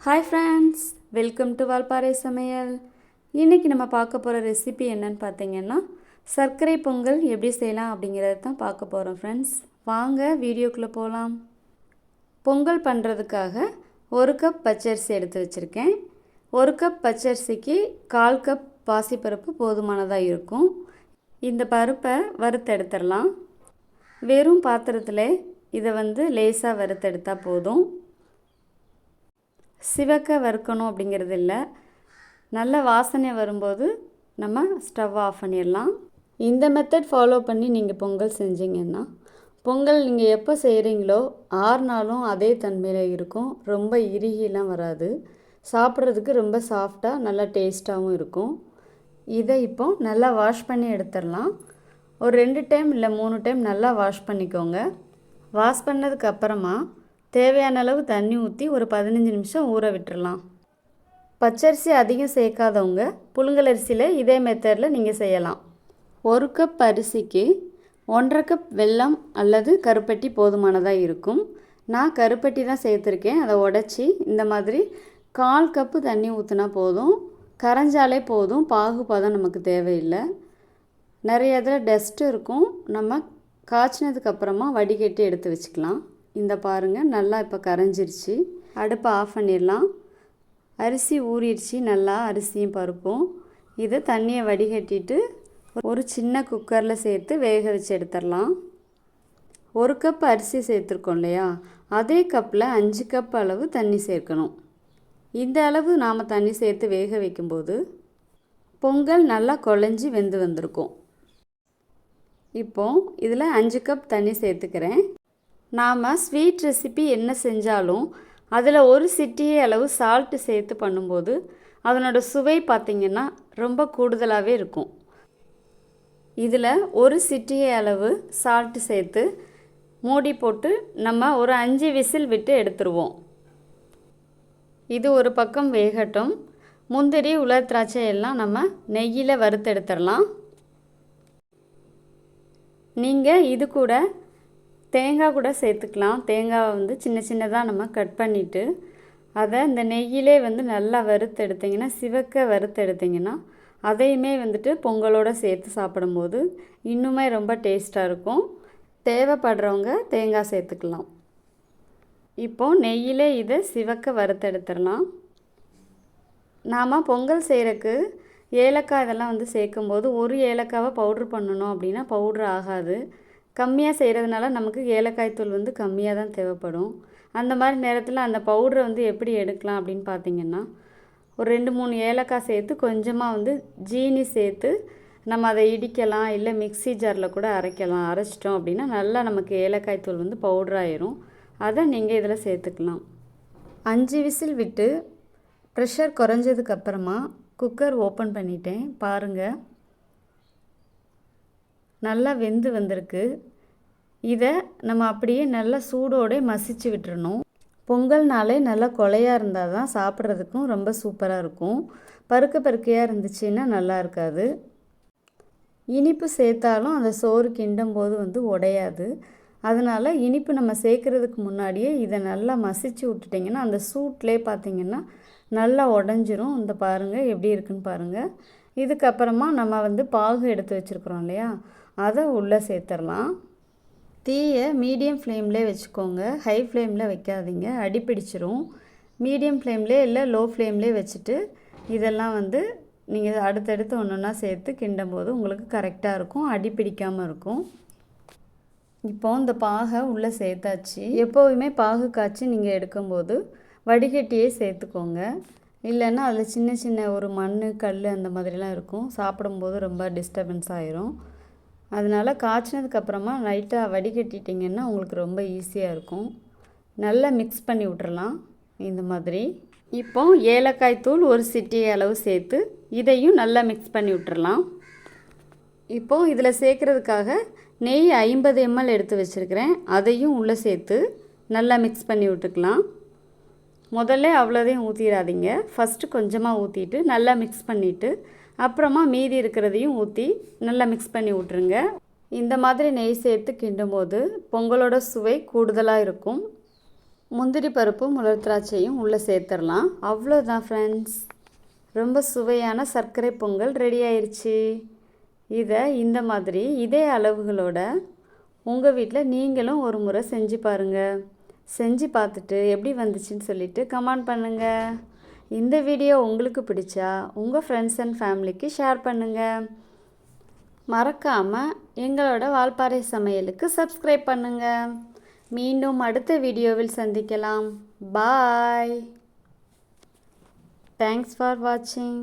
Hi friends welcome to Valparai சமையல் இன்றைக்கி நம்ம பார்க்க போகிற ரெசிபி என்னன்னு பார்த்தீங்கன்னா சர்க்கரை பொங்கல் எப்படி செய்யலாம் அப்படிங்கிறத தான் பார்க்க போகிறோம் ஃப்ரெண்ட்ஸ் வாங்க வீடியோக்குள்ளே போகலாம் பொங்கல் பண்ணுறதுக்காக ஒரு கப் பச்சரிசி எடுத்து வச்சுருக்கேன். ஒரு கப் பச்சரிசிக்கு கால் கப் பாசிப்பருப்பு போதுமானதாக இருக்கும். இந்த பருப்பை வறுத்தெடுத்துடலாம் வெறும் பாத்திரத்தில் இதை வந்து லேசாக வறுத்தெடுத்தால் போதும். சிவக்க வறுக்கணும் அப்படிங்கிறது இல்லை. நல்ல வாசனை வரும்போது நம்ம ஸ்டவ் ஆஃப் பண்ணிடலாம். இந்த மெத்தட் ஃபாலோ பண்ணி நீங்கள் பொங்கல் செஞ்சீங்கன்னா பொங்கல் நீங்கள் எப்போ செய்கிறீங்களோ ஆறு நாளும் அதே தன்மையில் இருக்கும். ரொம்ப இறுகிலாம் வராது. சாப்பிட்றதுக்கு ரொம்ப சாஃப்டாக நல்லா டேஸ்ட்டாகவும் இருக்கும். இதை இப்போ நல்லா வாஷ் பண்ணி எடுத்துடலாம். ஒரு ரெண்டு டைம் இல்லை மூணு டைம் நல்லா வாஷ் பண்ணிக்கோங்க. வாஷ் பண்ணதுக்கு அப்புறமா தேவையான அளவு தண்ணி ஊற்றி ஒரு பதினஞ்சு நிமிஷம் ஊற விட்டுடலாம் பச்சரிசி அதிகம் சேர்க்காதவங்க புழுங்கலரிசியில் இதே மெத்தடில் நீங்கள் செய்யலாம். ஒரு கப் அரிசிக்கு ஒன்றரை கப் வெல்லம் அல்லது கருப்பட்டி போதுமானதாக இருக்கும். நான் கருப்பட்டி தான் சேர்த்துருக்கேன். அதை உடச்சி இந்த மாதிரி கால் கப்பு தண்ணி ஊற்றினா போதும். கரைஞ்சாலே போதும். பாகுபாதம் நமக்கு தேவையில்லை. நிறைய இதில் டஸ்ட்டு இருக்கும். நம்ம காய்ச்சினதுக்கப்புறமா வடிகட்டி எடுத்து வச்சுக்கலாம். இந்த பாருங்கள் நல்லா இப்போ கரைஞ்சிருச்சு. அடுப்பை ஆஃப் பண்ணிடலாம். அரிசி ஊறிடுச்சு நல்லா அரிசியும் பருப்பும். இதை தண்ணியை வடிகட்டிட்டு ஒரு சின்ன குக்கரில் சேர்த்து வேக வச்சு எடுத்துடலாம். ஒரு கப் அரிசி சேர்த்துருக்கோம் இல்லையா? அதே கப்பில் அஞ்சு கப் அளவு தண்ணி சேர்க்கணும். இந்த அளவு நாம் தண்ணி சேர்த்து வேக வைக்கும்போது பொங்கல் நல்லா குழஞ்சி வெந்து வந்திருக்கும். இப்போ இதில் அஞ்சு கப் தண்ணி சேர்த்துக்கிறேன். நாம் ஸ்வீட் ரெசிபி என்ன செஞ்சாலும் அதில் ஒரு சிட்டிகை அளவு சால்ட்டு சேர்த்து பண்ணும்போது அதனோட சுவை பார்த்திங்கன்னா ரொம்ப கூடுதலாகவே இருக்கும். இதில் ஒரு சிட்டிகை அளவு சால்ட்டு சேர்த்து மூடி போட்டு நம்ம ஒரு அஞ்சு விசில் விட்டு எடுத்துருவோம். இது ஒரு பக்கம் வேகட்டும். முந்திரி உலர் திராட்சை எல்லாம் நம்ம நெய்யில் வறுத்தெடுத்துடலாம். நீங்கள் இது கூட தேங்காய் கூட சேர்த்துக்கலாம். தேங்காவை வந்து சின்ன சின்னதாக நம்ம கட் பண்ணிவிட்டு அதை இந்த நெய்யிலே வந்து நல்லா வறுத்து எடுத்திங்கன்னா சிவக்க வறுத்து எடுத்திங்கன்னா அதையுமே வந்துட்டு பொங்கலோடு சேர்த்து சாப்பிடும்போது இன்னுமே ரொம்ப டேஸ்ட்டாக இருக்கும். தேவைப்படுறவங்க தேங்காய் சேர்த்துக்கலாம். இப்போது நெய்யிலே இதை சிவக்க வறுத்தெடுத்துடலாம் நாம் பொங்கல் செய்கிறக்கு ஏலக்காய் இதெல்லாம் வந்து சேர்க்கும்போது ஒரு ஏலக்காவை பவுட்ரு பண்ணணும் அப்படின்னா பவுட்ரு ஆகாது. கம்மியாக செய்கிறதுனால நமக்கு ஏலக்காய் தூள் வந்து கம்மியாக தான் தேவைப்படும். அந்த மாதிரி நேரத்தில் அந்த பவுடரை வந்து எப்படி எடுக்கலாம் அப்படின்னு பார்த்தீங்கன்னா ஒரு ரெண்டு மூணு ஏலக்காய் சேர்த்து கொஞ்சமாக வந்து ஜீனி சேர்த்து நம்ம அதை இடிக்கலாம் இல்லை மிக்சி ஜாரில் கூட அரைக்கலாம். அரைச்சிட்டோம் அப்படின்னா நல்லா நமக்கு ஏலக்காய் தூள் வந்து பவுடராயிரும் அதை நீங்கள் இதில் சேர்த்துக்கலாம். அஞ்சு விசில் விட்டு ப்ரெஷர் குறைஞ்சதுக்கப்புறமா குக்கர் ஓப்பன் பண்ணிட்டேன். பாருங்கள் நல்லா வெந்து வந்திருக்கு. இதை நம்ம அப்படியே நல்லா சூடோடு மசிச்சு விட்டுறணும். பொங்கல்னாலே நல்லா கொலையாக இருந்தால் தான் சாப்பிட்றதுக்கும் ரொம்ப சூப்பராக இருக்கும். பருக்க பருக்கையாக இருந்துச்சுன்னா நல்லா இருக்காது. இனிப்பு சேர்த்தாலும் அந்த சோறு கிண்டும் போது வந்து உடையாது. அதனால் இனிப்பு நம்ம சேர்க்குறதுக்கு முன்னாடியே இதை நல்லா மசிச்சு விட்டுட்டிங்கன்னா அந்த சூட்லேயே பார்த்திங்கன்னா நல்லா உடஞ்சிரும். இந்த பாருங்கள் எப்படி இருக்குன்னு பாருங்கள் இதுக்கப்புறமா நம்ம வந்து பாகு எடுத்து வச்சுருக்குறோம் இல்லையா? அதை உள்ளே சேர்த்துடலாம். தீயை மீடியம் ஃப்ளேம்லே வச்சுக்கோங்க. ஹை ஃப்ளேமில் வைக்காதீங்க. அடிப்பிடிச்சிரும். மீடியம் ஃப்ளேம்லே இல்லை லோ ஃப்ளேம்லே வச்சுட்டு இதெல்லாம் வந்து நீங்கள் அடுத்தடுத்து ஒன்று ஒன்றா சேர்த்து கிண்டும் போது உங்களுக்கு கரெக்டாக இருக்கும். அடி பிடிக்காமல் இருக்கும். இப்போ இந்த பாகை உள்ளே சேர்த்தாச்சு. எப்போவுமே பாகு காய்ச்சி நீங்கள் எடுக்கும்போது வடிகட்டியே சேர்த்துக்கோங்க. இல்லைன்னா அதில் சின்ன சின்ன ஒரு மண் கல் அந்த மாதிரிலாம் இருக்கும். சாப்பிடும்போது ரொம்ப டிஸ்டர்பன்ஸ் ஆயிரும். அதனால் காய்ச்சினதுக்கப்புறமா லைட்டாக வடிகட்டிட்டிங்கன்னா உங்களுக்கு ரொம்ப ஈஸியாக இருக்கும். நல்லா மிக்ஸ் பண்ணி விட்றலாம் இந்த மாதிரி. இப்போ ஏலக்காய் தூள் ஒரு சிட்டி அளவு சேர்த்து இதையும் நல்லா மிக்ஸ் பண்ணி விட்டுறலாம். இப்போது இதில் சேர்க்குறதுக்காக நெய் ஐம்பது எம்எல் எடுத்து வச்சுருக்கிறேன். அதையும் உள்ளே சேர்த்து நல்லா மிக்ஸ் பண்ணி விட்டுக்கலாம். முதல்ல அவ்வளோதையும் ஊற்றிடாதீங்க ஃபஸ்ட்டு கொஞ்சமாக ஊற்றிட்டு நல்லா மிக்ஸ் பண்ணிவிட்டு அப்புறமா மீதி இருக்கிறதையும் ஊற்றி நல்லா மிக்ஸ் பண்ணி விட்ருங்க இந்த மாதிரி நெய் சேர்த்து கிண்டும் போது பொங்கலோட சுவை கூடுதலாக இருக்கும். முந்திரி பருப்பும் உலர் திராட்சையும் உள்ளே சேர்த்துடலாம். அவ்வளோதான் ஃப்ரெண்ட்ஸ் ரொம்ப சுவையான சர்க்கரை பொங்கல் ரெடி ஆயிடுச்சு இதை இந்த மாதிரி இதே அளவுகளோட உங்கள் வீட்டில் நீங்களும் ஒரு முறை செஞ்சு பாருங்கள் செஞ்சு பார்த்துட்டு எப்படி வந்துச்சுன்னு சொல்லிட்டு கமெண்ட் பண்ணுங்கள் இந்த வீடியோ உங்களுக்கு பிடிச்சா உங்கள் ஃப்ரெண்ட்ஸ் அண்ட் ஃபேமிலிக்கு ஷேர் பண்ணுங்கள் மறக்காமல் எங்களோட வால்பாறை சமையலுக்கு சப்ஸ்கிரைப் பண்ணுங்கள் மீண்டும் அடுத்த வீடியோவில் சந்திக்கலாம். பாய் தேங்க்ஸ் ஃபார் வாட்சிங்